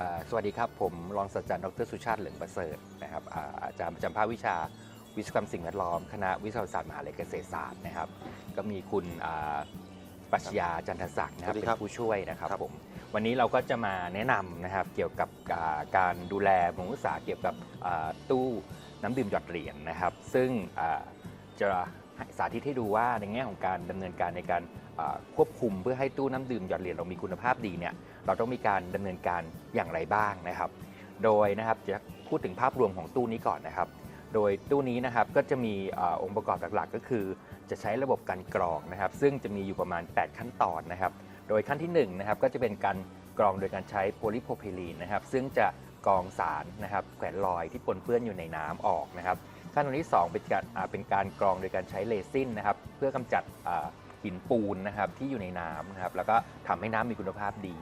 อ่าสวัสดีครับ ผมรองศาสตราจารย์ดรสุชาติเหลืองประเสริฐนะครับอ่าอาจารย์ประจำภาควิชาวิศวกรรมสิ่งแวดล้อม คณะวิศวศาสตร์มหาวิทยาลัยเกษตรศาสตร์นะครับ ก็มีคุณอ่าปรัชญาจันทศักดิ์นะครับสวัสดีเป็ครับนผู้ช่วยนะครับครับผมวันนี้เราก็จะมาแนะนำนะครับเกี่ยวกับอ่าการดูแลบำรุงรักษาเกี่ยวกับอ่าตู้น้ำดื่มหยอดเหรียญนะครับ ซึ่งอ่าจะสาธิตให้ดูว่าในแง่ของการดำเนินการในการอ่า ควบคุมเพื่อให้ตู้น้ำดื่มหยอดเหรียญเรามีคุณภาพดีเนี่ยเราต้องมีการดำเนินการอย่างไรบ้างนะครับ โดยนะครับจะพูดถึงภาพรวมของตู้นี้ก่อนนะครับ โดยตู้นี้นะครับก็จะมีอองค์ประกอบหลักๆ ก็คือ จะใช้ระบบการกรองนะครับ ซึ่งจะมีอยู่ประมาณ 8 ขั้นตอนนะครับ โดยขั้นที่1นะครับก็จะเป็นการกรองโดยการใช้โพลีโพรพิลีนนะครับ ซึ่งจะกรองสารนะครับแขวนลอยที่ปนเปื้อนอยู่ในน้ำออกนะครับ ขั้นตอนที่ 2 เป็นการอ่าเป็นการกรองโดยการใช้เลซินนะครับเพื่อกำจัดอ หินปูนนะครับที่อยู่ในน้ำนะครับแล้วก็ทำให้น้ำมีคุณภาพดี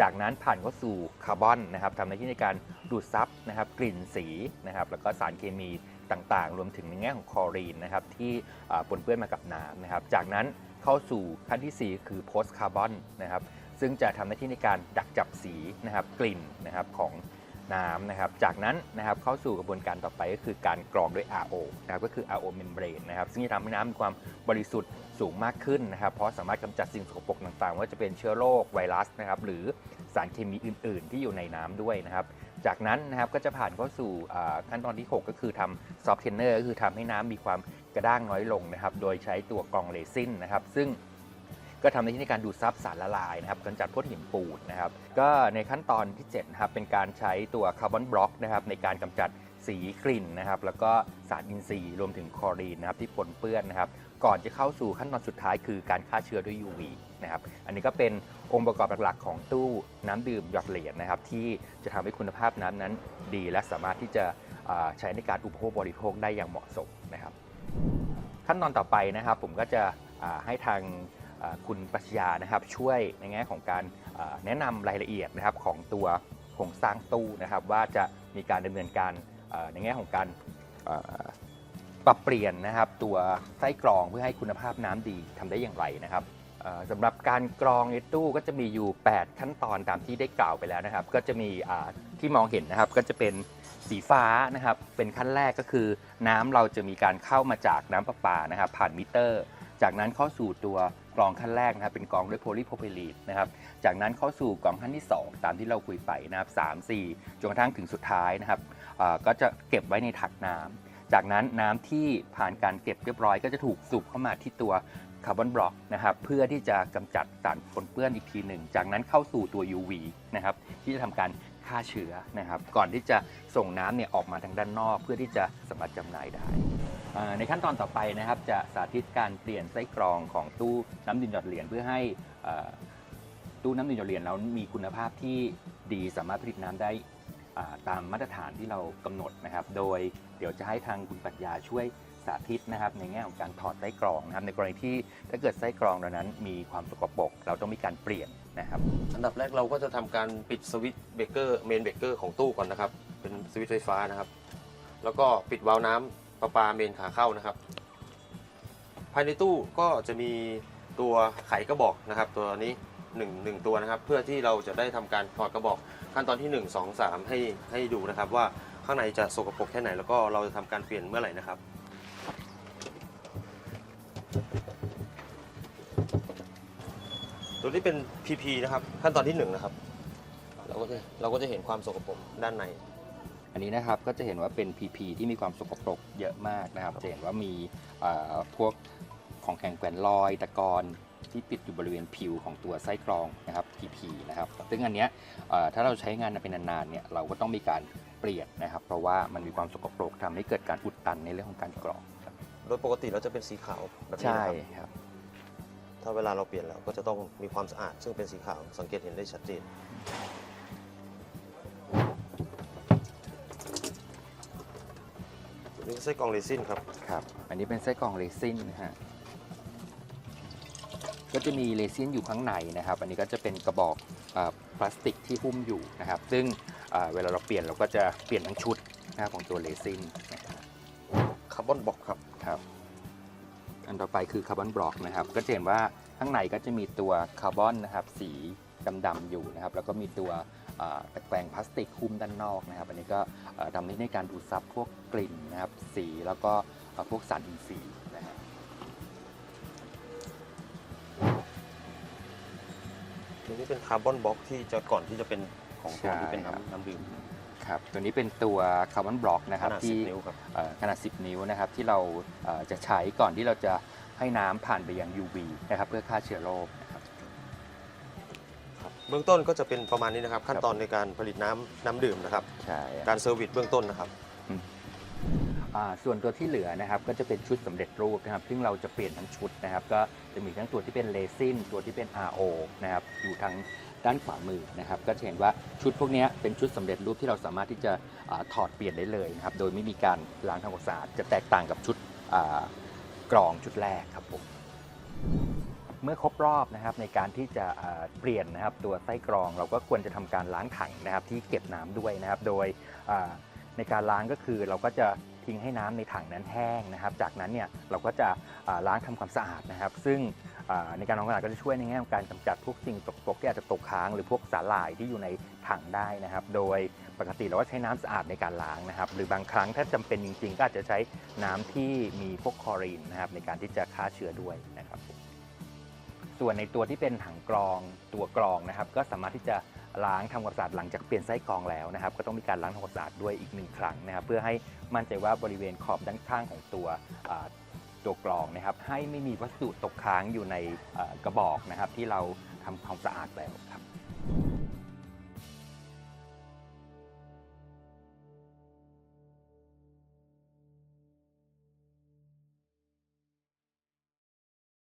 จากนั้นผ่านเข้าสู่คาร์บอนนะครับทำหน้าที่ในการดูดซับนะครับกลิ่นสีนะครับแล้วก็สารเคมีต่างๆ รวมถึงในแง่ของคลอรีนนะครับที่ปนเปื้อนมากับน้ำนะครับจากนั้นเข้าสู่ขั้นที่ 4 คือ post carbon นะครับซึ่งจะทำหน้าที่ในการดักจับสีนะครับกลิ่นนะครับของน้ำนะครับ จากนั้นนะครับเข้าสู่กระบวนการต่อไปก็คือการกรองด้วย RO นะครับก็คือ RO membrane นะครับซึ่งจะทำให้น้ำมีความบริสุทธิ์ สูงมากขึ้นนะครับ เพราะสามารถกำจัดสิ่งสกปรกต่างๆ ว่าจะเป็นเชื้อโรคไวรัสนะครับ หรือสารเคมีอื่น ๆ ที่อยู่ในน้ำด้วยนะครับ จากนั้นนะครับก็จะผ่านเข้าสู่ขั้นตอนที่ 6 ก็คือทำซอฟต์เทนเนอร์ก็คือทำให้น้ำมีความกระด้างน้อยลงนะครับ โดยใช้ตัวกรองเรซินนะครับ ซึ่งก็ทำหน้าที่ในการดูดซับสารละลายนะครับกำจัดพวกหินปูนนะครับ ก็ในขั้นตอนที่7นะครับเป็นการใช้ตัวคาร์บอนบล็อกนะครับในการกำจัดสีกลิ่นนะครับแล้วก็สารอินทรีย์รวมถึงคลอรีนนะครับที่ปนเปื้อนนะครับ ก่อนจะเข้าสู่ขั้นตอนสุดท้ายคือการฆ่าเชื้อด้วย UV นะครับ อันนี้ก็เป็นองค์ประกอบหลักๆของตู้น้ำดื่มหยอดเหรียญนะครับ ที่จะทำให้คุณภาพน้ำนั้นดี และสามารถที่จะใช้ในการอุปโภคบริโภคได้อย่างเหมาะสมนะครับ ขั้นตอนต่อไปนะครับ ผมก็จะให้ทางคุณปัชญานะครับช่วยในแง่ของการแนะนำรายละเอียดนะครับของตัวโครงสร้างตู้นะครับ ว่าจะมีการดำเนินการในแง่ของการ ปรับเปลี่ยนนะครับตัวไส้กรองเพื่อให้คุณภาพน้ำดีทำได้อย่างไรนะครับสำหรับการกรองในตู้ก็จะมีอยู่ 8 ขั้นตอนตามที่ได้กล่าวไปแล้วนะครับ ก็จะมีที่มองเห็นนะครับก็จะเป็นสีฟ้านะครับ เป็นขั้นแรกก็คือ น้ำเราจะมีการเข้ามาจากน้ำประปานะครับ ผ่านมิเตอร์ จากนั้นเข้าสู่ตัวกรองขั้นแรกนะครับ เป็นกรองด้วยโพลีโพรพิลีนนะครับ จากนั้นเข้าสู่กรองขั้นที่ 2 ตามที่เราคุยไปนะครับ3 4จนกระทั่งถึงสุดท้ายนะครับก็จะเก็บไว้ในถังน้ำ จากนั้นน้ำที่ผ่านการเก็บเรียบร้อย ก็จะถูกสูบเข้ามาที่ตัวคาร์บอนบล็อกนะครับเพื่อที่จะกำจัดสารปนเปื้อนอีกทีหนึ่ง จากนั้นเข้าสู่ตัว UV นะครับที่จะทำการฆ่าเชื้อนะครับ ก่อนที่จะส่งน้ำเนี่ยออกมาทางด้านนอก เพื่อที่จะสามารถจำหน่ายได้ ในขั้นตอนต่อไปนะครับ จะสาธิตการเปลี่ยนไส้กรองของตู้น้ำดื่มหยอดเหรียญเพื่อให้ตู้น้ำดื่มหยอดเหรียญเรามีคุณภาพที่ดีสามารถผลิตน้ำได้ ตามมาตรฐานที่เรากำหนดนะครับ โดยเดี๋ยวจะให้ทางคุณปรัชญาช่วยสาธิตนะครับในแง่ของการถอดไส้กรองนะครับในกรณีที่ถ้าเกิดไส้กรองเหล่านั้น มีความสกปรกเราต้องมีการเปลี่ยนนะครับ อันดับแรกเราก็จะทำการปิดสวิตช์เบรกเกอร์เมนเบรกเกอร์ของตู้ก่อนนะครับ เป็นสวิตช์ไฟฟ้านะครับ แล้วก็ปิดวาล์วน้ำประปาเมนขาเข้านะครับ ภายในตู้ก็จะมีตัวไขกระบอกนะครับ ตัวนี้หนึ่งหนึ่งตัวนะครับ เพื่อที่เราจะได้ทำการถอดกระบอก ขั้นตอนที่ 1 2 3 ให้ให้ดูนะครับ ว่าข้างในจะสกปรกแค่ไหน แล้วก็เราจะทำการเปลี่ยนเมื่อไหร่นะครับ ตัวนี้เป็น PP นะครับขั้นตอนที่หนึ่งนะครับ เราก็จะเราก็จะเห็นความสกปรกด้านใน อันนี้นะครับก็จะเห็นว่าเป็น PP ที่มีความสกปรกเยอะมากนะครับจะเห็นว่ามีเอ่อพวกของแข็งแกว่นลอยตะกอน ที่ติดอยู่บริเวณผิวของตัวไส้กรองนะครับ PP นะครับซึ่งอันเนี้ยเอ่อถ้าเราใช้งานเป็นนานๆเนี่ยเราก็ต้องมีการเปลี่ยนนะครับ เพราะว่ามันมีความสกปรกทำให้เกิดการอุดตันในเรื่องของการกรองครับโดยปกติเราจะเป็นสีขาวแบบนี้ใช่นะครับครับ ถ้าเวลาเราเปลี่ยนแล้วก็จะต้องมีความสะอาด ซึ่งเป็นสีขาวสังเกตเห็นได้ชัดเจนนี่คือไส้กรองเรซินครับครับ อันนี้เป็นไส้กรองเรซินนะฮะ ก็จะมีเรซินอยู่ข้างในนะครับ อันนี้ก็จะเป็นกระบอกเออพลาสติกที่หุ้มอยู่นะครับ ซึ่งเอ่อเวลาเราเปลี่ยนเราก็จะเปลี่ยนทั้งชุดนะครับของตัวเรซินนะครับคาร์บอนบล็อกครับครับ อันต่อไปคือคาร์บอนบล็อกนะครับ ก็จะเห็นว่าข้างในก็จะมีตัวคาร์บอนนะครับสีดำๆอยู่นะครับ แล้วก็มีตัวอ่าตะแกรงพลาสติกหุ้มด้านนอกนะครับ อันนี้ก็เอ่อทำให้ในการดูดซับพวกกลิ่นนะครับ สีแล้วก็เอ่อพวกสารอินทรีย์ ตัวนี้เป็นคาร์บอนบล็อกที่จะก่อนที่จะเป็นของตัวที่เป็นน้ำน้ำดื่มครับตัวนี้เป็นตัวคาร์บอนบล็อกนะคขรับนาดที่10นิ้วครับ เอ่อขนาด 10 นิ้วนะครับที่เราเอ่อจะใช้ก่อนที่เราจะให้น้ำผ่านไปยัง UV นะครับเพื่อฆ่าเชื้อโรคนะครับเบื้องต้นก็จะเป็นประมาณนี้นะครับ ขั้นตอนในการผลิตน้ำน้ำดื่มนะครับ ใช่การเซอร์วิสเบื้องต้นนะครับอ่า ส่วนตัวที่เหลือนะครับก็จะเป็นชุดสำเร็จรูปนะครับซึ่งเราจะเปลี่ยนทั้งชุดนะครับก็จะมีทั้งตัวที่เป็นเลซินตัวที่เป็น RO นะครับอยู่ทางด้านขวามือนะครับก็จะเห็นว่าชุดพวกนี้เป็นชุดสำเร็จรูปที่เราสามารถที่จะอถอดเปลี่ยนได้เลยนะครับโดยไม่มีการล้างทำความสะอาดจะแตกต่างกับชุดกรองชุดแรกครับผมเมื่อครบรอบนะครับในการที่จะเปลี่ยนนะครับตัวไส้กรองเราก็ควรจะทำการล้างถังนะครับที่เก็บน้ำด้วยนะครับ โดยในการล้างก็คือเราก็จะ ทิ้งให้น้ำในถังนั้นแห้งนะครับ จากนั้นเนี่ยเราก็จะล้างทำความสะอาดนะครับ ซึ่งในการทำความสะอาดก็จะช่วยในแง่ของการกำจัดพวกสิ่งตกตกที่อาจจะตกค้างหรือพวกสาหร่ายที่อยู่ในถังได้นะครับ โดยปกติเราก็ใช้น้ำสะอาดในการล้างนะครับ หรือบางครั้งถ้าจำเป็นจริงๆ ก็อาจจะใช้น้ำที่มีพวกคลอรีนนะครับในการที่จะฆ่าเชื้อด้วยนะครับ ส่วนในตัวที่เป็นถังกรองตัวกรองนะครับ ก็สามารถที่จะล้างทำความสะอาดหลังจากเปลี่ยนไส้กรองแล้วนะครับ ก็ต้องมีการล้างทำความสะอาดด้วยอีกหนึ่งครั้งนะครับ เพื่อให้มั่นใจว่าบริเวณขอบด้านข้างของตัวตัวกรองนะครับ ให้ไม่มีวัสดุตกค้างอยู่ในกระบอกนะครับ ที่เราทำความสะอาดแล้วครับ